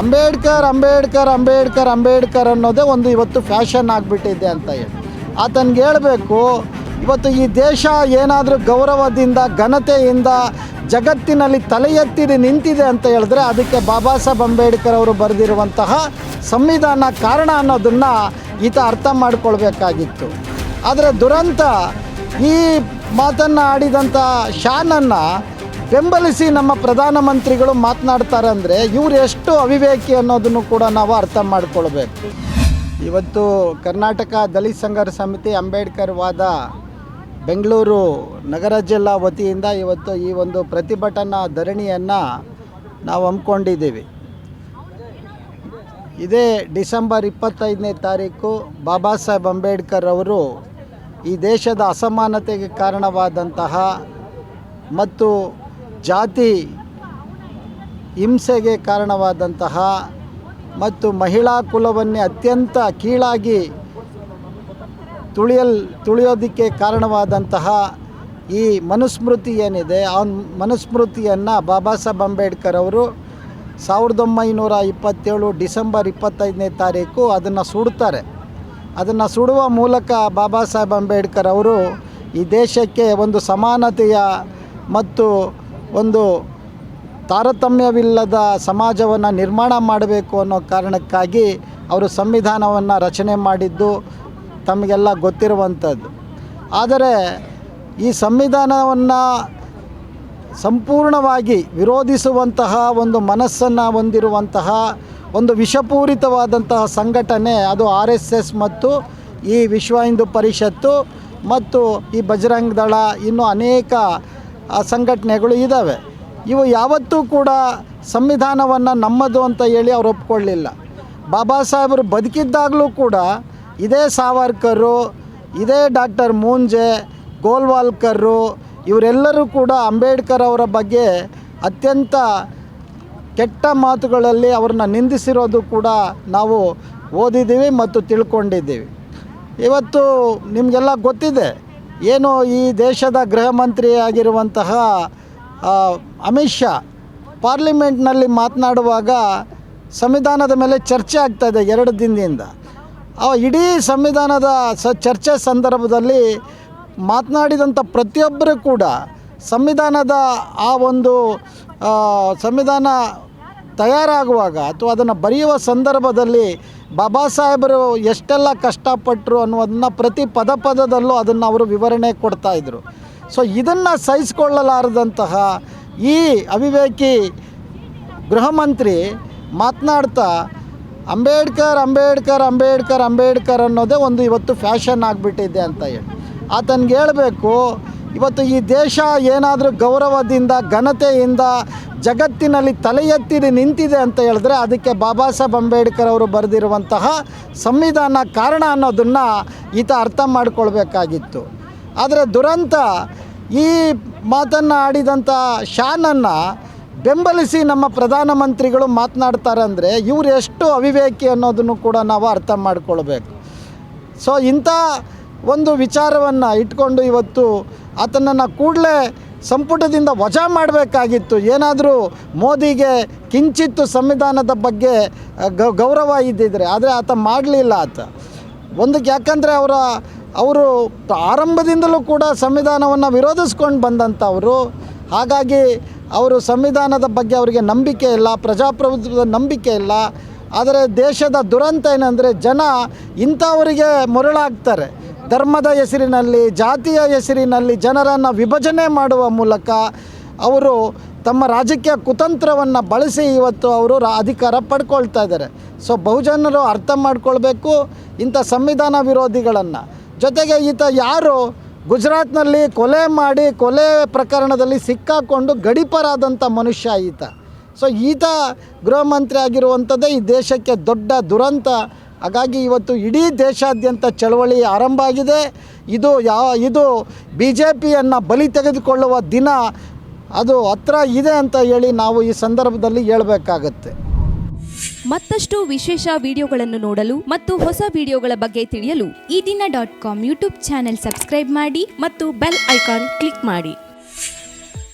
ಅಂಬೇಡ್ಕರ್ ಅಂಬೇಡ್ಕರ್ ಅಂಬೇಡ್ಕರ್ ಅಂಬೇಡ್ಕರ್ ಅನ್ನೋದೇ ಒಂದು ಇವತ್ತು ಫ್ಯಾಷನ್ ಆಗಿಬಿಟ್ಟಿದೆ ಅಂತ ಹೇಳಿ. ಆತನಿಗೆ ಹೇಳಬೇಕು, ಇವತ್ತು ಈ ದೇಶ ಏನಾದರೂ ಗೌರವದಿಂದ, ಘನತೆಯಿಂದ ಜಗತ್ತಿನಲ್ಲಿ ತಲೆ ಎತ್ತಿದೆ, ನಿಂತಿದೆ ಅಂತ ಹೇಳಿದ್ರೆ ಅದಕ್ಕೆ ಬಾಬಾ ಸಾಹೇಬ್ ಅಂಬೇಡ್ಕರ್ ಅವರು ಬರೆದಿರುವಂತಹ ಸಂವಿಧಾನ ಕಾರಣ ಅನ್ನೋದನ್ನು ಈತ ಅರ್ಥ ಮಾಡಿಕೊಳ್ಬೇಕಾಗಿತ್ತು. ಆದರೆ ದುರಂತ ಈ ಮಾತನ್ನು ಆಡಿದಂಥ ಶಾನನ್ನು ಬೆಂಬಲಿಸಿ ನಮ್ಮ ಪ್ರಧಾನಮಂತ್ರಿಗಳು ಮಾತನಾಡ್ತಾರೆ ಅಂದರೆ ಇವರು ಎಷ್ಟು ಅವಿವೇಕಿ ಅನ್ನೋದನ್ನು ಕೂಡ ನಾವು ಅರ್ಥ ಮಾಡಿಕೊಳ್ಬೇಕು. ಇವತ್ತು ಕರ್ನಾಟಕ ದಲಿತ ಸಂಘರ್ಷ ಸಮಿತಿ ಅಂಬೇಡ್ಕರ್ ವಾದ ಬೆಂಗಳೂರು ನಗರ ಜಿಲ್ಲಾ ವತಿಯಿಂದ ಇವತ್ತು ಈ ಒಂದು ಪ್ರತಿಭಟನಾ ಧರಣಿಯನ್ನು ನಾವು ಹಮ್ಮಿಕೊಂಡಿದ್ದೀವಿ. ಇದೇ ಡಿಸೆಂಬರ್ ಇಪ್ಪತ್ತೈದನೇ ತಾರೀಕು ಬಾಬಾ ಸಾಹೇಬ್ ಅಂಬೇಡ್ಕರ್ ಅವರು ಈ ದೇಶದ ಅಸಮಾನತೆಗೆ ಕಾರಣವಾದಂತಹ ಮತ್ತು ಜಾತಿ ಹಿಂಸೆಗೆ ಕಾರಣವಾದಂತಹ ಮತ್ತು ಮಹಿಳಾ ಕುಲವನ್ನೇ ಅತ್ಯಂತ ಕೀಳಾಗಿ ತುಳಿಯಲ್, ತುಳಿಯೋದಕ್ಕೆ ಕಾರಣವಾದಂತಹ ಈ ಮನುಸ್ಮೃತಿ ಏನಿದೆ, ಆ ಮನುಸ್ಮೃತಿಯನ್ನು ಬಾಬಾ ಸಾಹೇಬ್ ಅಂಬೇಡ್ಕರ್ ಅವರು ಸಾವಿರದ ಒಂಬೈನೂರ ಇಪ್ಪತ್ತೇಳು ಡಿಸೆಂಬರ್ ಇಪ್ಪತ್ತೈದನೇ ತಾರೀಕು ಅದನ್ನು ಸುಡ್ತಾರೆ. ಅದನ್ನು ಸುಡುವ ಮೂಲಕ ಬಾಬಾ ಸಾಹೇಬ್ ಅಂಬೇಡ್ಕರ್ ಅವರು ಈ ದೇಶಕ್ಕೆ ಒಂದು ಸಮಾನತೆಯ ಮತ್ತು ಒಂದು ತಾರತಮ್ಯವಿಲ್ಲದ ಸಮಾಜವನ್ನು ನಿರ್ಮಾಣ ಮಾಡಬೇಕು ಅನ್ನೋ ಕಾರಣಕ್ಕಾಗಿ ಅವರು ಸಂವಿಧಾನವನ್ನು ರಚನೆ ಮಾಡಿದ್ದು ತಮಗೆಲ್ಲ ಗೊತ್ತಿರುವಂಥದ್ದು. ಆದರೆ ಈ ಸಂವಿಧಾನವನ್ನು ಸಂಪೂರ್ಣವಾಗಿ ವಿರೋಧಿಸುವಂತಹ ಒಂದು ಮನಸ್ಸನ್ನು ಹೊಂದಿರುವಂತಹ ಒಂದು ವಿಷಪೂರಿತವಾದಂತಹ ಸಂಘಟನೆ ಅದು ಆರ್ ಎಸ್ ಎಸ್ ಮತ್ತು ಈ ವಿಶ್ವ ಹಿಂದೂ ಪರಿಷತ್ತು ಮತ್ತು ಈ ಬಜರಂಗ್ ದಳ ಇನ್ನೂ ಅನೇಕ ಸಂಘಟನೆಗಳು ಇದ್ದಾವೆ ಇವು ಯಾವತ್ತೂ ಕೂಡ ಸಂವಿಧಾನವನ್ನು ನಮ್ಮದು ಅಂತ ಹೇಳಿ ಅವ್ರು ಒಪ್ಕೊಳ್ಳಿಲ್ಲ. ಬಾಬಾ ಸಾಹೇಬರು ಬದುಕಿದ್ದಾಗಲೂ ಕೂಡ ಇದೇ ಸಾವರ್ಕರು, ಇದೇ ಡಾಕ್ಟರ್ ಮೂಂಜೆ, ಗೋಲ್ವಾಲ್ಕರು ಇವರೆಲ್ಲರೂ ಕೂಡ ಅಂಬೇಡ್ಕರ್ ಅವರ ಬಗ್ಗೆ ಅತ್ಯಂತ ಕೆಟ್ಟ ಮಾತುಗಳಲ್ಲಿ ಅವ್ರನ್ನ ನಿಂದಿಸಿರೋದು ಕೂಡ ನಾವು ಓದಿದ್ದೀವಿ ಮತ್ತು ತಿಳ್ಕೊಂಡಿದ್ದೀವಿ. ಇವತ್ತು ನಿಮಗೆಲ್ಲ ಗೊತ್ತಿದೆ ಏನು ಈ ದೇಶದ ಗೃಹ ಮಂತ್ರಿ ಆಗಿರುವಂತಹ ಅಮಿತ್ ಶಾ ಪಾರ್ಲಿಮೆಂಟ್ನಲ್ಲಿ ಮಾತನಾಡುವಾಗ ಸಂವಿಧಾನದ ಮೇಲೆ ಚರ್ಚೆ ಆಗ್ತಾ ಇದೆ ಎರಡು ದಿನದಿಂದ. ಆ ಇಡೀ ಸಂವಿಧಾನದ ಸ, ಚರ್ಚೆ ಸಂದರ್ಭದಲ್ಲಿ ಮಾತನಾಡಿದಂಥ ಪ್ರತಿಯೊಬ್ಬರೂ ಕೂಡ ಸಂವಿಧಾನದ ಆ ಒಂದು ಸಂವಿಧಾನ ತಯಾರಾಗುವಾಗ ಅಥವಾ ಅದನ್ನು ಬರೆಯುವ ಸಂದರ್ಭದಲ್ಲಿ ಬಾಬಾ ಸಾಹೇಬರು ಎಷ್ಟೆಲ್ಲ ಕಷ್ಟಪಟ್ಟರು ಅನ್ನೋದನ್ನ ಪ್ರತಿ ಪದ ಪದದಲ್ಲೂ ಅದನ್ನು ಅವರು ವಿವರಣೆ ಕೊಡ್ತಾ ಇದ್ದರು ಸೊ ಇದನ್ನು ಸಹಿಸಿಕೊಳ್ಳಲಾರದಂತಹ ಈ ಅವಿವೇಕಿ ಗೃಹ ಮಂತ್ರಿ ಮಾತನಾಡ್ತಾ, ಅಂಬೇಡ್ಕರ್ ಅಂಬೇಡ್ಕರ್ ಅಂಬೇಡ್ಕರ್ ಅಂಬೇಡ್ಕರ್ ಅನ್ನೋದೇ ಒಂದು ಇವತ್ತು ಫ್ಯಾಷನ್ ಆಗಿಬಿಟ್ಟಿದೆ ಅಂತ ಹೇಳಿ. ಆತನಿಗೆ ಹೇಳಬೇಕು, ಇವತ್ತು ಈ ದೇಶ ಏನಾದರೂ ಗೌರವದಿಂದ, ಘನತೆಯಿಂದ ಜಗತ್ತಿನಲ್ಲಿ ತಲೆ ಎತ್ತಿದೆ ನಿಂತಿದೆ ಅಂತ ಹೇಳಿದ್ರೆ ಅದಕ್ಕೆ ಬಾಬಾ ಸಾಹೇಬ್ ಅಂಬೇಡ್ಕರ್ ಅವರು ಬರೆದಿರುವಂತಹ ಸಂವಿಧಾನ ಕಾರಣ ಅನ್ನೋದನ್ನು ಈತ ಅರ್ಥ ಮಾಡಿಕೊಳ್ಬೇಕಾಗಿತ್ತು. ಆದರೆ ದುರಂತ ಈ ಮಾತನ್ನು ಆಡಿದಂಥ ಶಾನನ್ನು ಬೆಂಬಲಿಸಿ ನಮ್ಮ ಪ್ರಧಾನಮಂತ್ರಿಗಳು ಮಾತನಾಡ್ತಾರೆ ಅಂದರೆ ಇವರು ಎಷ್ಟು ಅವಿವೇಕಿ ಅನ್ನೋದನ್ನು ಕೂಡ ನಾವು ಅರ್ಥ ಮಾಡಿಕೊಳ್ಬೇಕು. ಸೊ ಇಂಥ ಒಂದು ವಿಚಾರವನ್ನು ಇಟ್ಕೊಂಡು ಇವತ್ತು ಆತನನ್ನು ಕೂಡಲೇ ಸಂಪುಟದಿಂದ ವಜಾ ಮಾಡಬೇಕಾಗಿತ್ತು. ಏನಾದರೂ ಮೋದಿಗೆ ಕಿಂಚಿತ್ತು ಸಂವಿಧಾನದ ಬಗ್ಗೆ ಗೌರವ ಇದ್ದಿದ್ರೆ, ಆದರೆ ಆತ ಮಾಡಲಿಲ್ಲ ಆತ. ಒಂದಕ್ಕೆ ಯಾಕಂದರೆ ಅವರ, ಅವರು ಆರಂಭದಿಂದಲೂ ಕೂಡ ಸಂವಿಧಾನವನ್ನು ವಿರೋಧಿಸ್ಕೊಂಡು ಬಂದಂಥವರು. ಹಾಗಾಗಿ ಅವರು ಸಂವಿಧಾನದ ಬಗ್ಗೆ ಅವರಿಗೆ ನಂಬಿಕೆ ಇಲ್ಲ, ಪ್ರಜಾಪ್ರಭುತ್ವದ ನಂಬಿಕೆ ಇಲ್ಲ. ಆದರೆ ದೇಶದ ದುರಂತ ಏನಂದರೆ ಜನ ಇಂಥವರಿಗೆ ಮರುಳಾಗ್ತಾರೆ. ಧರ್ಮದ ಹೆಸರಿನಲ್ಲಿ, ಜಾತಿಯ ಹೆಸರಿನಲ್ಲಿ ಜನರನ್ನು ವಿಭಜನೆ ಮಾಡುವ ಮೂಲಕ ಅವರು ತಮ್ಮ ರಾಜಕೀಯ ಕುತಂತ್ರವನ್ನು ಬಳಸಿ ಇವತ್ತು ಅವರು ಅಧಿಕಾರ ಪಡ್ಕೊಳ್ತಾ ಇದ್ದಾರೆ. ಸೊ ಬಹುಜನರು ಅರ್ಥ ಮಾಡ್ಕೊಳ್ಬೇಕು ಇಂಥ ಸಂವಿಧಾನ ವಿರೋಧಿಗಳನ್ನು. ಜೊತೆಗೆ ಈತ ಯಾರು? ಗುಜರಾತ್ನಲ್ಲಿ ಕೊಲೆ ಮಾಡಿ, ಕೊಲೆ ಪ್ರಕರಣದಲ್ಲಿ ಸಿಕ್ಕಾಕೊಂಡು ಗಡಿಪರಾದಂಥ ಮನುಷ್ಯ ಈತ. ಸೊ ಈತ ಗೃಹ ಮಂತ್ರಿ ಆಗಿರುವಂಥದ್ದೇ ಈ ದೇಶಕ್ಕೆ ದೊಡ್ಡ ದುರಂತ. ಹಾಗಾಗಿ ಇವತ್ತು ಇಡೀ ದೇಶಾದ್ಯಂತ ಚಳವಳಿ ಆರಂಭ ಆಗಿದೆ. ಇದು ಯಾವ ಇದು ಬಿ ಜೆ ಪಿಯನ್ನು ಬಲಿ ತೆಗೆದುಕೊಳ್ಳುವ ದಿನ ಅದು ಹತ್ರ ಇದೆ ಅಂತ ಹೇಳಿ ನಾವು ಈ ಸಂದರ್ಭದಲ್ಲಿ ಹೇಳಬೇಕಾಗತ್ತೆ. ಮತ್ತಷ್ಟು ವಿಶೇಷ ವಿಡಿಯೋಗಳನ್ನು ನೋಡಲು ಮತ್ತು ಹೊಸ ವಿಡಿಯೋಗಳ ಬಗ್ಗೆ ತಿಳಿಯಲು ಈ ದಿನ dot com YouTube channel subscribe ಮಾಡಿ ಮತ್ತು ಬೆಲ್ ಐಕಾನ್ ಕ್ಲಿಕ್ ಮಾಡಿ.